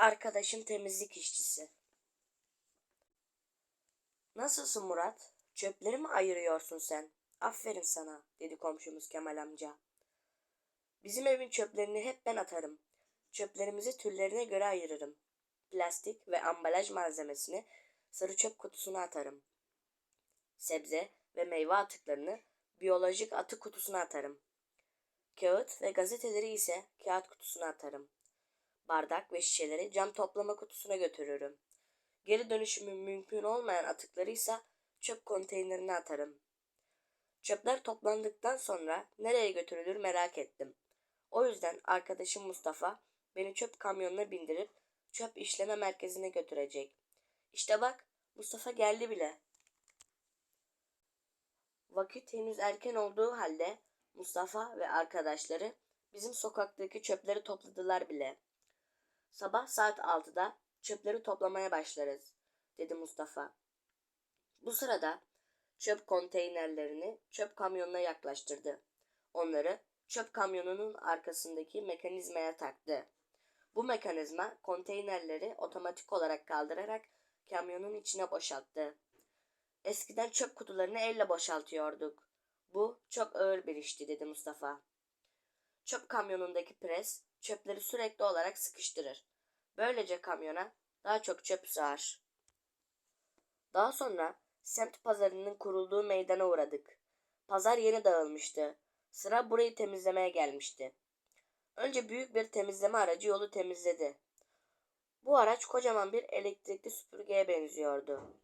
Arkadaşım temizlik işçisi. Nasılsın Murat? Çöpleri mi ayırıyorsun sen? Aferin sana, dedi komşumuz Kemal amca. Bizim evin çöplerini hep ben atarım. Çöplerimizi türlerine göre ayırırım. Plastik ve ambalaj malzemesini sarı çöp kutusuna atarım. Sebze ve meyve atıklarını biyolojik atık kutusuna atarım. Kağıt ve gazeteleri ise kağıt kutusuna atarım. Bardak ve şişeleri cam toplama kutusuna götürürüm. Geri dönüşümü mümkün olmayan atıkları ise çöp konteynerine atarım. Çöpler toplandıktan sonra nereye götürülür merak ettim. O yüzden arkadaşım Mustafa beni çöp kamyonuna bindirip çöp işleme merkezine götürecek. İşte bak Mustafa geldi bile. Vakit henüz erken olduğu halde Mustafa ve arkadaşları bizim sokaktaki çöpleri topladılar bile. Sabah saat 6'da çöpleri toplamaya başlarız, dedi Mustafa. Bu sırada çöp konteynerlerini çöp kamyonuna yaklaştırdı. Onları çöp kamyonunun arkasındaki mekanizmaya taktı. Bu mekanizma konteynerleri otomatik olarak kaldırarak kamyonun içine boşalttı. Eskiden çöp kutularını elle boşaltıyorduk. Bu çok ağır bir işti dedi Mustafa. Çöp kamyonundaki pres çöpleri sürekli olarak sıkıştırır. Böylece kamyona daha çok çöp sığar. Daha sonra semt pazarının kurulduğu meydana uğradık. Pazar yeni dağılmıştı. Sıra burayı temizlemeye gelmişti. Önce büyük bir temizleme aracı yolu temizledi. Bu araç kocaman bir elektrikli süpürgeye benziyordu.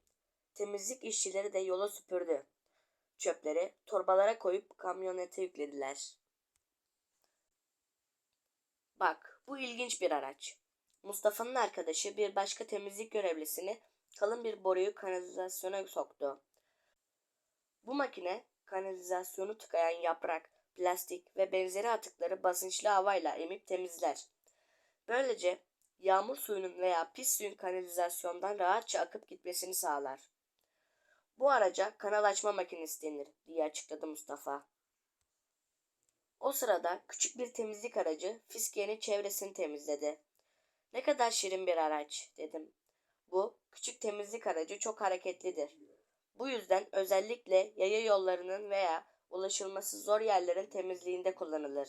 Temizlik işçileri de yola süpürdü. Çöpleri torbalara koyup kamyonete yüklediler. Bak, bu ilginç bir araç. Mustafa'nın arkadaşı bir başka temizlik görevlisini kalın bir boruyu kanalizasyona soktu. Bu makine kanalizasyonu tıkayan yaprak, plastik ve benzeri atıkları basınçlı havayla emip temizler. Böylece yağmur suyunun veya pis suyun kanalizasyondan rahatça akıp gitmesini sağlar. Bu araca kanal açma makinesi denir diye açıkladı Mustafa. O sırada küçük bir temizlik aracı Fiskiye'nin çevresini temizledi. Ne kadar şirin bir araç dedim. Bu küçük temizlik aracı çok hareketlidir. Bu yüzden özellikle yaya yollarının veya ulaşılması zor yerlerin temizliğinde kullanılır.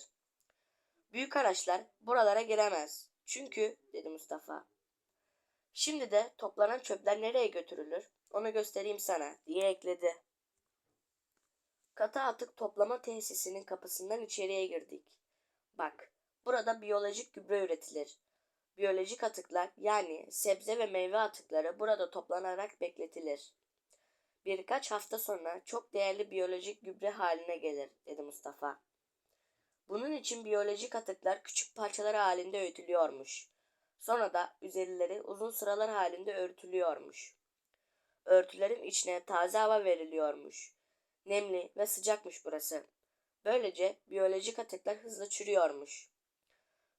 Büyük araçlar buralara giremez. Çünkü dedi Mustafa. Şimdi de toplanan çöpler nereye götürülür? Onu göstereyim sana diye ekledi. Katı atık toplama tesisinin kapısından içeriye girdik. Bak, burada biyolojik gübre üretilir. Biyolojik atıklar yani sebze ve meyve atıkları burada toplanarak bekletilir. Birkaç hafta sonra çok değerli biyolojik gübre haline gelir, dedi Mustafa. Bunun için biyolojik atıklar küçük parçalar halinde öğütülüyormuş. Sonra da üzerleri uzun sıralar halinde örtülüyormuş. Örtülerin içine taze hava veriliyormuş. Nemli ve sıcakmış burası. Böylece biyolojik atıklar hızlı çürüyormuş.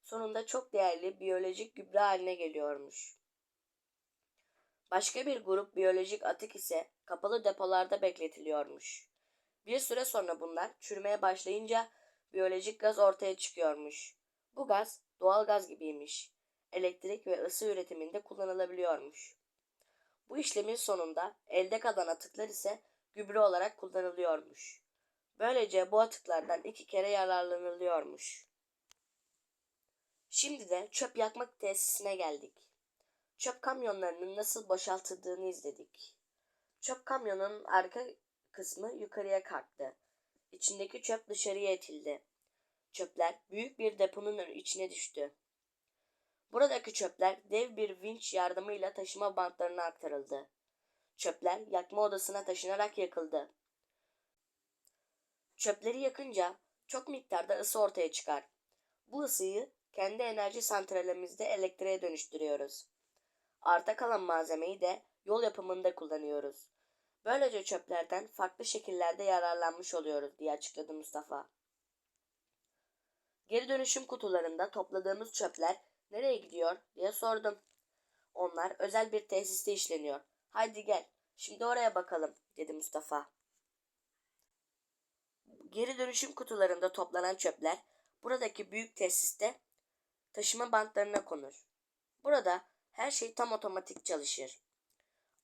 Sonunda çok değerli biyolojik gübre haline geliyormuş. Başka bir grup biyolojik atık ise kapalı depolarda bekletiliyormuş. Bir süre sonra bunlar çürümeye başlayınca biyolojik gaz ortaya çıkıyormuş. Bu gaz doğal gaz gibiymiş. Elektrik ve ısı üretiminde kullanılabiliyormuş. Bu işlemin sonunda elde kalan atıklar ise gübre olarak kullanılıyormuş. Böylece bu atıklardan iki kere yararlanılıyormuş. Şimdi de çöp yakmak tesisine geldik. Çöp kamyonlarının nasıl boşaltıldığını izledik. Çöp kamyonunun arka kısmı yukarıya kalktı. İçindeki çöp dışarıya itildi. Çöpler büyük bir deponun içine düştü. Buradaki çöpler dev bir vinç yardımıyla taşıma bantlarına aktarıldı. Çöpler yakma odasına taşınarak yakıldı. Çöpleri yakınca çok miktarda ısı ortaya çıkar. Bu ısıyı kendi enerji santralimizde elektriğe dönüştürüyoruz. Arta kalan malzemeyi de yol yapımında kullanıyoruz. Böylece çöplerden farklı şekillerde yararlanmış oluyoruz diye açıkladı Mustafa. Geri dönüşüm kutularında topladığımız çöpler nereye gidiyor diye sordum. Onlar özel bir tesiste işleniyor. Haydi gel, şimdi oraya bakalım, dedi Mustafa. Geri dönüşüm kutularında toplanan çöpler buradaki büyük tesiste taşıma bantlarına konur. Burada her şey tam otomatik çalışır.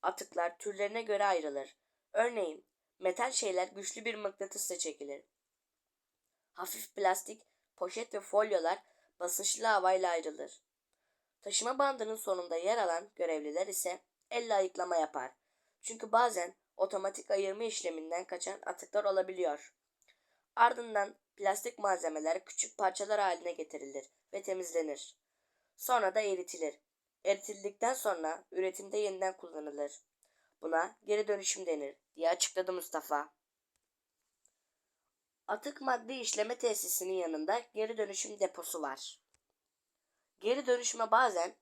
Atıklar türlerine göre ayrılır. Örneğin metal şeyler güçlü bir mıknatısla çekilir. Hafif plastik, poşet ve folyolar basınçlı havayla ayrılır. Taşıma bandının sonunda yer alan görevliler ise elle ayıklama yapar. Çünkü bazen otomatik ayırma işleminden kaçan atıklar olabiliyor. Ardından plastik malzemeler küçük parçalar haline getirilir ve temizlenir. Sonra da eritilir. Eritildikten sonra üretimde yeniden kullanılır. Buna geri dönüşüm denir diye açıkladı Mustafa. Atık madde işleme tesisinin yanında geri dönüşüm deposu var. Geri dönüşüme bazen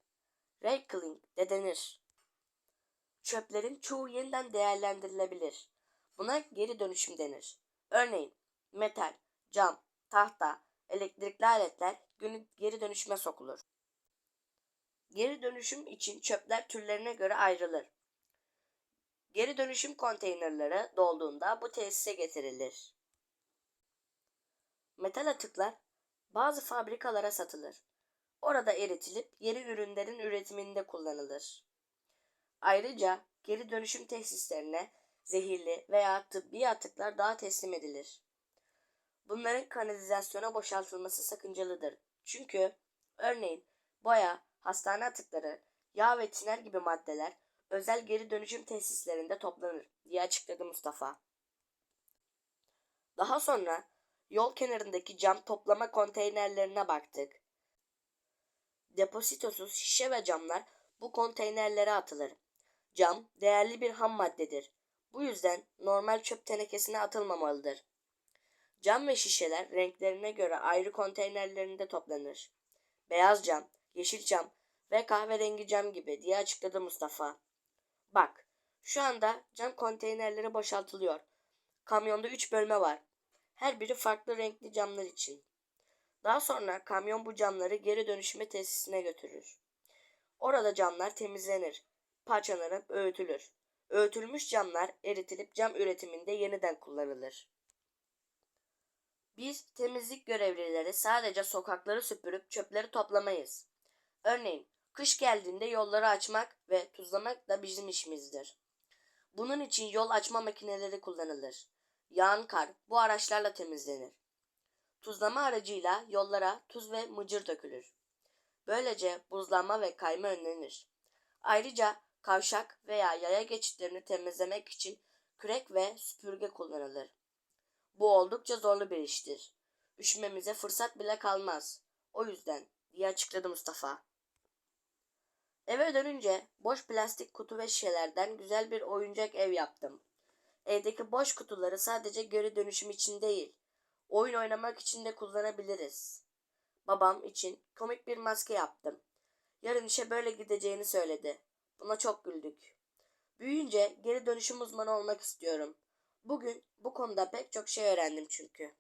recycling de denir. Çöplerin çoğu yeniden değerlendirilebilir. Buna geri dönüşüm denir. Örneğin metal, cam, tahta, elektrikli aletler günü geri dönüşüme sokulur. Geri dönüşüm için çöpler türlerine göre ayrılır. Geri dönüşüm konteynerleri dolduğunda bu tesise getirilir. Metal atıklar bazı fabrikalara satılır. Orada eritilip yeni ürünlerin üretiminde kullanılır. Ayrıca geri dönüşüm tesislerine zehirli veya tıbbi atıklar daha teslim edilir. Bunların kanalizasyona boşaltılması sakıncalıdır. Çünkü örneğin boya, hastane atıkları, yağ ve tiner gibi maddeler özel geri dönüşüm tesislerinde toplanır diye açıkladı Mustafa. Daha sonra yol kenarındaki cam toplama konteynerlerine baktık. Depozitosuz şişe ve camlar bu konteynerlere atılır. Cam değerli bir ham maddedir. Bu yüzden normal çöp tenekesine atılmamalıdır. Cam ve şişeler renklerine göre ayrı konteynerlerinde toplanır. Beyaz cam, yeşil cam ve kahverengi cam gibi diye açıkladı Mustafa. Bak, şu anda cam konteynerleri boşaltılıyor. Kamyonda 3 bölme var. Her biri farklı renkli camlar için. Daha sonra kamyon bu camları geri dönüşüme tesisine götürür. Orada camlar temizlenir, parçalanıp öğütülür. Öğütülmüş camlar eritilip cam üretiminde yeniden kullanılır. Biz temizlik görevlileri sadece sokakları süpürüp çöpleri toplamayız. Örneğin kış geldiğinde yolları açmak ve tuzlamak da bizim işimizdir. Bunun için yol açma makineleri kullanılır. Yağan kar bu araçlarla temizlenir. Tuzlama aracıyla yollara tuz ve mıcır dökülür. Böylece buzlanma ve kayma önlenir. Ayrıca kavşak veya yaya geçitlerini temizlemek için kürek ve süpürge kullanılır. Bu oldukça zorlu bir iştir. Üşümemize fırsat bile kalmaz. O yüzden diye açıkladı Mustafa. Eve dönünce boş plastik kutu ve şişelerden güzel bir oyuncak ev yaptım. Evdeki boş kutuları sadece geri dönüşüm için değil, oyun oynamak için de kullanabiliriz. Babam için komik bir maske yaptım. Yarın işe böyle gideceğini söyledi. Buna çok güldük. Büyüyünce geri dönüşüm uzmanı olmak istiyorum. Bugün bu konuda pek çok şey öğrendim çünkü.